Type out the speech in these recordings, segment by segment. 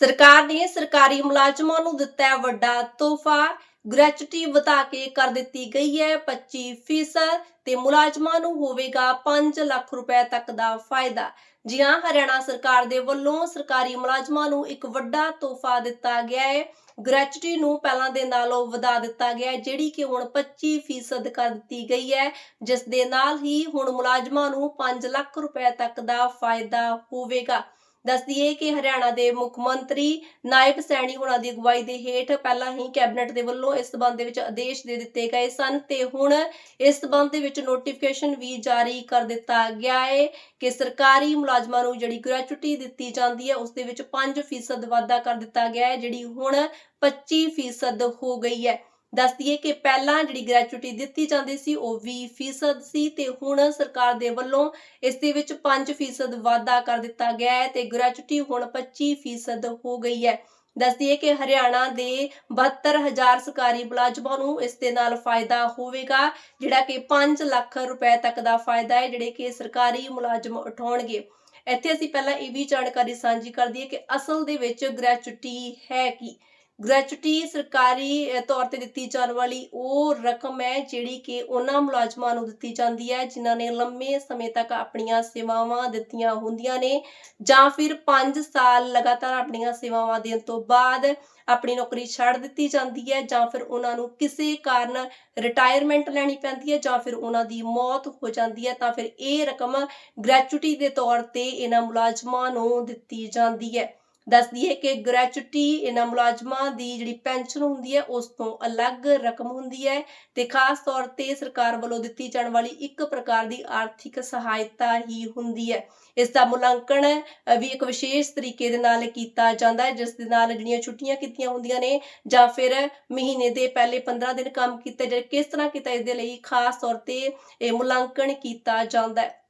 ਸਰਕਾਰ ਨੇ ਸਰਕਾਰੀ ਮੁਲਾਜ਼ਮਾਂ ਨੂੰ ਦਿੱਤਾ ਵੱਡਾ ਤੋਹਫਾ। ਗ੍ਰੈਚੁਟੀ ਵਧਾ ਕੇ ਕਰ ਦਿੱਤੀ ਗਈ ਹੈ। 25% ਤੇ ਮੁਲਾਜ਼ਮਾਂ ਨੂੰ ਹੋਵੇਗਾ 5 ਲੱਖ ਰੁਪਏ ਤੱਕ ਦਾ ਫਾਇਦਾ। ਜੀ ਹਾਂ ਹਰਿਆਣਾ ਸਰਕਾਰ ਦੇ ਵੱਲੋਂ ਸਰਕਾਰੀ ਮੁਲਾਜ਼ਮਾਂ ਨੂੰ ਇੱਕ ਵੱਡਾ ਤੋਹਫਾ ਦਿੱਤਾ ਗਿਆ ਹੈ। ਗ੍ਰੈਚੁਟੀ ਨੂੰ ਪਹਿਲਾਂ ਦੇ ਨਾਲੋਂ ਵਧਾ ਦਿੱਤਾ ਗਿਆ ਹੈ, ਜਿਹੜੀ ਕਿ ਹੁਣ 25% ਕਰ ਦਿੱਤੀ ਗਈ ਹੈ। ਜਿਸ ਦੇ ਨਾਲ ਹੀ ਹੁਣ ਮੁਲਾਜ਼ਮਾਂ ਨੂੰ 5 ਲੱਖ ਰੁਪਏ ਤੱਕ ਦਾ ਫਾਇਦਾ ਹੋਵੇਗਾ। ਦੱਸ ਦਈਏ ਕਿ ਹਰਿਆਣਾ ਦੇ ਮੁੱਖ ਮੰਤਰੀ ਨਾਇਬ ਸੈਣੀ ਹੋਣਾ ਦੀ ਅਗਵਾਈ ਦੇ ਹੇਠ ਪਹਿਲਾਂ ਹੀ ਕੈਬਨਿਟ ਦੇ ਵੱਲੋਂ ਇਸ ਸਬੰਧ ਦੇ ਵਿੱਚ ਆਦੇਸ਼ ਦੇ ਦਿੱਤੇ ਗਏ ਸਨ ਤੇ ਹੁਣ ਇਸ ਸਬੰਧ ਦੇ ਵਿੱਚ ਨੋਟੀਫਿਕੇਸ਼ਨ ਵੀ ਜਾਰੀ ਕਰ ਦਿੱਤਾ ਗਿਆ ਹੈ ਕਿ ਸਰਕਾਰੀ ਮੁਲਾਜ਼ਮਾਂ ਨੂੰ ਜਿਹੜੀ ਗ੍ਰੈਚੁਟੀ ਦਿੱਤੀ ਜਾਂਦੀ ਹੈ ਉਸ ਦੇ ਵਿੱਚ 5% ਵਾਧਾ ਕਰ ਦਿੱਤਾ ਗਿਆ ਹੈ ਜਿਹੜੀ ਹੁਣ 25% ਹੋ ਗਈ ਹੈ ਦੱਸ ਦਈਏ ਕਿ ਪਹਿਲਾਂ ਜਿਹੜੀ ਗ੍ਰੈਚੁਟੀ ਦਿੱਤੀ ਜਾਂਦੀ ਸੀ ਉਹ 20% ਸੀ ਤੇ ਹੁਣ ਸਰਕਾਰ ਦੇ ਵੱਲੋਂ ਇਸ ਦੇ ਵਿੱਚ 5% ਵਾਧਾ ਕਰ ਦਿੱਤਾ ਗਿਆ ਹੈ ਤੇ ਗ੍ਰੈਚੁਟੀ ਹੁਣ 25% ਹੋ ਗਈ ਹੈ। ਦੱਸ ਦਈਏ ਕਿ ਹਰਿਆਣਾ ਦੇ 72000 ਸਰਕਾਰੀ ਮੁਲਾਜ਼ਮਾਂ ਨੂੰ ਇਸ ਦੇ ਨਾਲ ਫਾਇਦਾ ਹੋਵੇਗਾ, ਜਿਹੜਾ ਕਿ 5 ਲੱਖ ਰੁਪਏ ਤੱਕ ਦਾ ਫਾਇਦਾ ਹੈ, ਜਿਹੜੇ ਕਿ ਸਰਕਾਰੀ ਮੁਲਾਜ਼ਮ ਉਠਾਉਣਗੇ। ਇੱਥੇ ਅਸੀਂ ਪਹਿਲਾਂ ਇਹ ਵੀ ਜਾਣਕਾਰੀ ਸਾਂਝੀ ਕਰ ਦਈਏ ਕਿ ਅਸਲ ਦੇ ਵਿੱਚ ਗ੍ਰੈਚੁਟੀ ਹੈ ਕੀ। ਗ੍ਰੈਚੁਟੀ ਸਰਕਾਰੀ ਤੌਰ ਤੇ ਦਿੱਤੀ ਜਾਣ ਵਾਲੀ ਉਹ ਰਕਮ ਹੈ ਜਿਹੜੀ ਕਿ ਉਹਨਾਂ ਮੁਲਾਜ਼ਮਾਂ ਨੂੰ ਦਿੱਤੀ ਜਾਂਦੀ ਹੈ, ਜਿਨ੍ਹਾਂ ਨੇ ਲੰਮੇ ਸਮੇਂ ਤੱਕ ਆਪਣੀਆਂ ਸੇਵਾਵਾਂ ਦਿੱਤੀਆਂ ਹੁੰਦੀਆਂ ਨੇ ਜਾਂ ਫਿਰ 5 ਸਾਲ ਲਗਾਤਾਰ ਆਪਣੀਆਂ ਸੇਵਾਵਾਂ ਦੇਣ ਤੋਂ ਬਾਅਦ ਆਪਣੀ ਨੌਕਰੀ ਛੱਡ ਦਿੱਤੀ ਜਾਂਦੀ ਹੈ ਜਾਂ ਫਿਰ ਉਹਨਾਂ ਨੂੰ ਕਿਸੇ ਕਾਰਨ ਰਿਟਾਇਰਮੈਂਟ ਲੈਣੀ ਪੈਂਦੀ ਹੈ ਜਾਂ ਫਿਰ ਉਹਨਾਂ ਦੀ ਮੌਤ ਹੋ ਜਾਂਦੀ ਹੈ, ਤਾਂ ਫਿਰ ਇਹ ਰਕਮ ਗ੍ਰੈਚੁਟੀ ਦੇ ਤੌਰ ਤੇ ਇਹਨਾਂ ਮੁਲਾਜ਼ਮਾਂ ਨੂੰ ਦਿੱਤੀ ਜਾਂਦੀ ਹੈ। ਦੱਸ ਦਈਏ ਕਿ ਗ੍ਰੈਚੁਟੀ ਇਹਨਾਂ ਮੁਲਾਜ਼ਮਾਂ ਦੀ ਜਿਹੜੀ ਪੈਨਸ਼ਨ ਹੁੰਦੀ ਹੈ, ਉਸ ਤੋਂ ਅਲੱਗ ਰਕਮ ਹੁੰਦੀ ਹੈ ਤੇ ਖਾਸ ਤੌਰ ਤੇ ਸਰਕਾਰ ਵੱਲੋਂ ਦਿੱਤੀ ਜਾਣ ਵਾਲੀ ਇੱਕ ਪ੍ਰਕਾਰ ਦੀ ਆਰਥਿਕ ਸਹਾਇਤਾ ਹੀ ਹੁੰਦੀ ਹੈ। ਇਸ ਦਾ ਮੁਲਾਂਕਣ ਵੀ ਇੱਕ ਵਿਸ਼ੇਸ਼ ਤਰੀਕੇ ਦੇ ਨਾਲ ਕੀਤਾ ਜਾਂਦਾ ਹੈ, ਜਿਸ ਦੇ ਨਾਲ ਜਿਹੜੀਆਂ ਛੁੱਟੀਆਂ ਕੀਤੀਆਂ ਹੁੰਦੀਆਂ ਨੇ ਜਾਂ ਫਿਰ ਮਹੀਨੇ ਦੇ ਪਹਿਲੇ 15 ਦਿਨ ਕੰਮ ਕੀਤੇ ਜਾਂ ਕਿਸ ਤਰ੍ਹਾਂ ਕੀਤਾ, ਇਸ ਦੇ ਲਈ ਖਾਸ ਤੌਰ ਤੇ ਇਹ ਮੁਲਾਂਕਣ ਕੀਤਾ ਜਾਂਦਾ ਹੈ।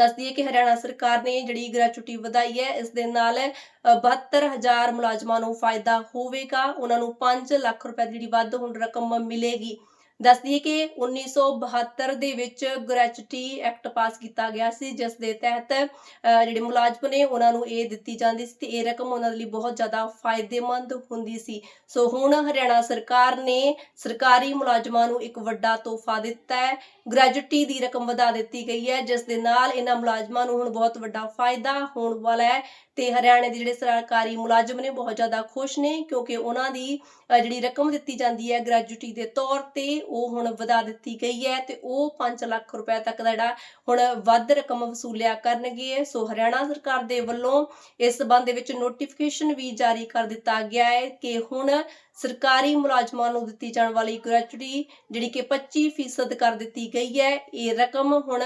ਦੱਸ ਦਈਏ ਕਿ ਹਰਿਆਣਾ ਸਰਕਾਰ ਨੇ ਜਿਹੜੀ ਗ੍ਰੈਚੁਟੀ ਵਧਾਈ ਹੈ ਇਸ ਦੇ ਨਾਲ ਅ, 72000 ਮੁਲਾਜ਼ਮਾਂ ਨੂੰ ਫਾਇਦਾ ਹੋਵੇਗਾ। ਉਹਨਾਂ ਨੂੰ 5 ਲੱਖ ਰੁਪਏ ਦੀ ਜਿਹੜੀ ਵੱਧ ਹੁਣ ਰਕਮ ਮਿਲੇਗੀ। ਦੱਸ ਦਈਏ ਕਿ 1972 ਦੇ ਵਿੱਚ ਗ੍ਰੈਚੁਟੀ ਐਕਟ ਪਾਸ ਕੀਤਾ ਗਿਆ ਸੀ, ਜਿਸ ਦੇ ਤਹਿਤ ਜਿਹੜੇ ਮੁਲਾਜ਼ਮ ਨੇ ਉਹਨਾਂ ਨੂੰ ਇਹ ਦਿੱਤੀ ਜਾਂਦੀ ਸੀ ਤੇ ਇਹ ਰਕਮ ਉਹਨਾਂ ਦੇ ਲਈ ਬਹੁਤ ਜ਼ਿਆਦਾ ਫਾਇਦੇਮੰਦ ਹੁੰਦੀ ਸੀ। ਸੋ ਹੁਣ ਹਰਿਆਣਾ ਸਰਕਾਰ ਨੇ ਸਰਕਾਰੀ ਮੁਲਾਜ਼ਮਾਂ ਨੂੰ ਇੱਕ ਵੱਡਾ ਤੋਹਫਾ ਦਿੱਤਾ ਹੈ। ਗ੍ਰੈਜੂਟੀ ਦੀ ਰਕਮ ਵਧਾ ਦਿੱਤੀ ਗਈ ਹੈ, ਜਿਸ ਦੇ ਨਾਲ ਇਹਨਾਂ ਮੁਲਾਜ਼ਮਾਂ ਨੂੰ ਹੁਣ ਬਹੁਤ ਵੱਡਾ ਫਾਇਦਾ ਹੋਣ ਵਾਲਾ ਹੈ ਤੇ ਹਰਿਆਣੇ ਦੇ ਜਿਹੜੇ ਸਰਕਾਰੀ ਮੁਲਾਜ਼ਮ ਨੇ ਬਹੁਤ ਜ਼ਿਆਦਾ ਖੁਸ਼ ਨੇ ਕਿਉਂਕਿ ਉਹਨਾਂ ਦੀ ਜਿਹੜੀ ਰਕਮ ਦਿੱਤੀ ਜਾਂਦੀ ਹੈ ਗ੍ਰੈਜੂਟੀ ਦੇ ਤੌਰ ਤੇ ਉਹ ਹੁਣ ਵਧਾ ਦਿੱਤੀ ਗਈ ਹੈ ਤੇ ਉਹ 5 ਲੱਖ ਰੁਪਏ ਤੱਕ ਦਾ ਜਿਹੜਾ ਹੁਣ ਵੱਧ ਰਕਮ ਵਸੂਲਿਆ ਕਰਨਗੇ। ਸੋ ਹਰਿਆਣਾ ਸਰਕਾਰ ਦੇ ਵੱਲੋਂ ਇਸ ਸਬੰਧ ਦੇ ਵਿੱਚ ਨੋਟੀਫਿਕੇਸ਼ਨ ਵੀ ਜਾਰੀ ਕਰ ਦਿੱਤਾ ਗਿਆ ਹੈ ਕਿ ਹੁਣ ਸਰਕਾਰੀ ਮੁਲਾਜ਼ਮਾਂ ਨੂੰ ਦਿੱਤੀ ਜਾਣ ਵਾਲੀ ਗ੍ਰੈਚੁਟੀ ਜਿਹੜੀ ਕਿ 25% ਕਰ ਦਿੱਤੀ ਗਈ ਹੈ, ਇਹ ਰਕਮ ਹੁਣ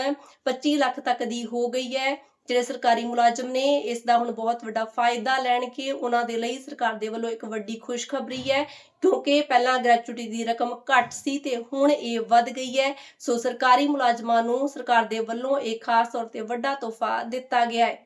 25 ਲੱਖ ਤੱਕ ਦੀ ਹੋ ਗਈ ਹੈ। ਜਿਹੜੇ ਸਰਕਾਰੀ ਮੁਲਾਜ਼ਮ ਨੇ ਇਸ ਦਾ ਹੁਣ ਬਹੁਤ ਵੱਡਾ ਫਾਇਦਾ ਲੈਣਗੇ ਉਹਨਾਂ ਦੇ ਲਈ ਸਰਕਾਰ ਦੇ ਵੱਲੋਂ ਇੱਕ ਵੱਡੀ ਖੁਸ਼ਖਬਰੀ ਹੈ, ਕਿਉਂਕਿ ਪਹਿਲਾਂ ਗ੍ਰੈਚੁਟੀ ਦੀ ਰਕਮ ਘੱਟ ਸੀ ਤੇ ਹੁਣ ਇਹ ਵੱਧ ਗਈ ਹੈ। ਸੋ ਸਰਕਾਰੀ ਮੁਲਾਜ਼ਮਾਂ ਨੂੰ ਸਰਕਾਰ ਦੇ ਵੱਲੋਂ ਇਹ ਖਾਸ ਤੌਰ ਤੇ ਵੱਡਾ ਤੋਹਫਾ ਦਿੱਤਾ ਗਿਆ ਹੈ।